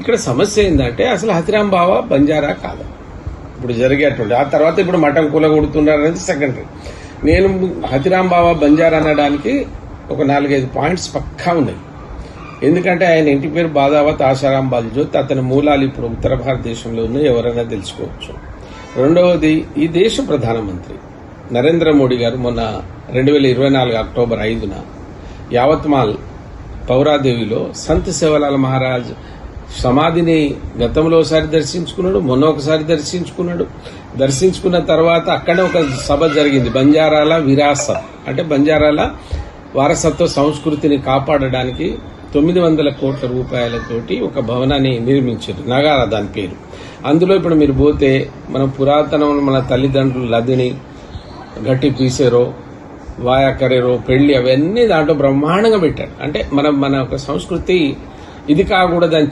ఇక్కడ సమస్య ఏంటంటే అసలు హతిరాం బావ బంజారా కాదు? ఇప్పుడు జరిగేటువంటి ఆ తర్వాత ఇప్పుడు మఠం కూలగొడుతున్నారు అనేది సెకండరీ నేను హతిరాం బావ బంజారా అనడానికి ఒక నాలుగైదు పాయింట్స్ పక్కా ఉన్నాయి. ఎందుకంటే ఆయన ఇంటి పేరు బాదావత్ ఆశారాం బాల్జోత్ అతని మూలాలు ఇప్పుడు ఉత్తర భారతదేశంలో ఉన్నాయి ఎవరైనా తెలుసుకోవచ్చు. రెండవది ఈ దేశ ప్రధానమంత్రి నరేంద్ర మోడీ గారు మొన్న రెండు వేల ఇరవై నాలుగు అక్టోబర్ ఐదున యావత్మాల్ పౌరాదేవిలో సంత్ సేవలాల్ మహారాజ్ సమాధిని గతంలో ఒకసారి దర్శించుకున్నాడు మొన్న ఒకసారి దర్శించుకున్నాడు. దర్శించుకున్న తర్వాత అక్కడే ఒక సభ జరిగింది బంజారాల విరాసత్ అంటే బంజారాల వారసత్వ సంస్కృతిని కాపాడడానికి తొమ్మిది వందల కోట్ల రూపాయలతోటి ఒక భవనాన్ని నిర్మించారు నగారా దాని పేరు. అందులో ఇప్పుడు మీరు పోతే మన పురాతనం మన తల్లిదండ్రులు లదిని గట్టి పీసేరో వాయాకరేరో పెళ్ళి అవన్నీ దాంట్లో బ్రహ్మాండంగా పెట్టారు. అంటే మనం మన ఒక సంస్కృతి ఇది కాకూడదని